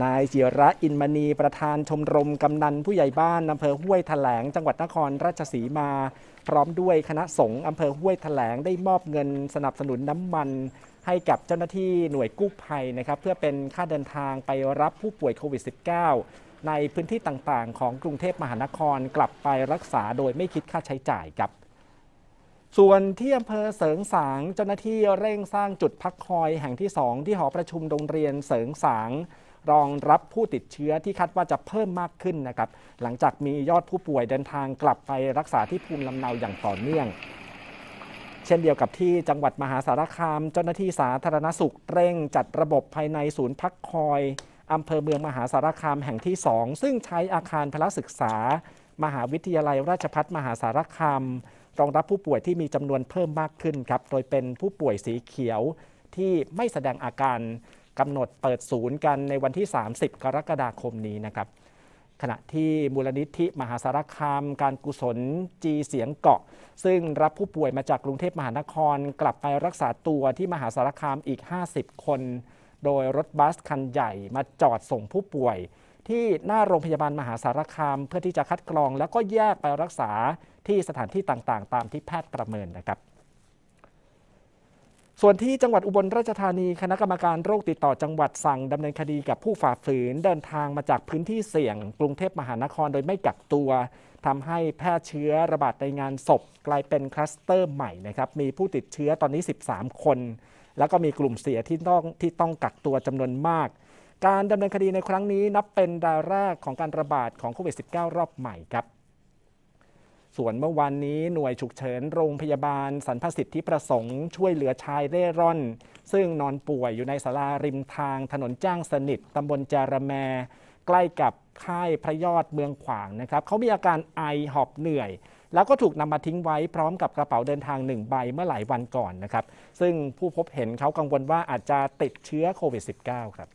นายจิระอินมณีประธานชมรมกำนันผู้ใหญ่บ้านอำเภอห้วยแถลง จังหวัดนครราชสีมา พร้อมด้วยคณะสงฆ์อำเภอห้วยแถลงได้มอบเงินสนับสนุนน้ำมัน ให้กับเจ้าหน้าที่หน่วยกู้ภัยนะครับเพื่อเป็นค่าเดินทางไปรับผู้ป่วยโควิด -19 ในพื้นที่ต่างๆ ของกรุงเทพมหานครกลับไปรักษาโดยไม่คิดค่าใช้จ่ายครับส่วนที่อำเภอเสริงสางเจ้าหน้าที่เร่งสร้างจุดพักคอยแห่งที่ 2 ที่หอประชุมโรงเรียนเสริงสาง รองรับผู้ติดเชื้อที่คาดว่าจะเพิ่มมากขึ้นนะครับ หลังจากมียอดผู้ป่วยเดินทางกลับไปรักษาที่ภูมิลำเนาอย่างต่อเนื่อง เช่นเดียวกับที่จังหวัดมหาสารคาม เจ้าหน้าที่สาธารณสุขเร่งจัดระบบภายในศูนย์พักคอยอำเภอเมืองมหาสารคามแห่งที่ 2 ซึ่งใช้อาคารพละศึกษา มหาวิทยาลัยราชภัฏมหาสารคามรองรับผู้ป่วยที่มีจำนวนเพิ่มมากขึ้นครับ โดยเป็นผู้ป่วยสีเขียวที่ไม่แสดงอาการ กำหนดเปิดศูนย์กันในวันที่ 30 กรกฎาคมนี้นะครับ ขณะที่มูลนิธิมหาสารคามการกุศลจีเสียงเกาะ ซึ่งรับผู้ป่วยมาจากกรุงเทพมหานคร กลับไปรักษาตัวที่มหาสารคามอีก 50 คน โดยรถบัสคันใหญ่มาจอดส่งผู้ป่วย ที่หน้าโรงพยาบาลมหาสารคาม เพื่อที่จะคัดกรอง แล้วก็แยกไปรักษาที่สถานที่ต่างๆ ตามที่แพทย์ประเมินนะครับ ส่วนที่จังหวัดอุบลราชธานีคณะกรรมการโรคติดต่อจังหวัดสั่งดำเนินคดีกับผู้ฝ่าฝืนเดินทางมาจากพื้นที่เสี่ยง กรุงเทพมหานครโดยไม่กักตัวทำให้แพร่เชื้อระบาดในงานศพ กลายเป็นคลัสเตอร์ใหม่นะครับมีผู้ติดเชื้อตอนนี้ 13 คน แล้วก็มีกลุ่มเสี่ยงที่ต้องที่ต้องกักตัวจำนวนมาก การดำเนินคดีในครั้งนี้นับเป็นรายแรกของการระบาดของโควิด -19 รอบใหม่ครับ ส่วนเมื่อวานนี้หน่วยฉุกเฉินโรงพยาบาลสรรพสิทธิประสงค์ช่วยเหลือชายเร่ร่อน ซึ่งนอนป่วยอยู่ในศาลาริมทางถนนจ้างสนิทตำบลจารแม ใกล้กับค่ายพระยอดเมืองขวางนะครับเขามีอาการไอหอบเหนื่อย แล้วก็ถูกนำมาทิ้งไว้พร้อมกับกระเป๋าเดินทางหนึ่งใบเมื่อหลายวันก่อนนะครับ ซึ่งผู้พบเห็นเขากังวลว่าอาจจะติดเชื้อโควิด -19 ครับ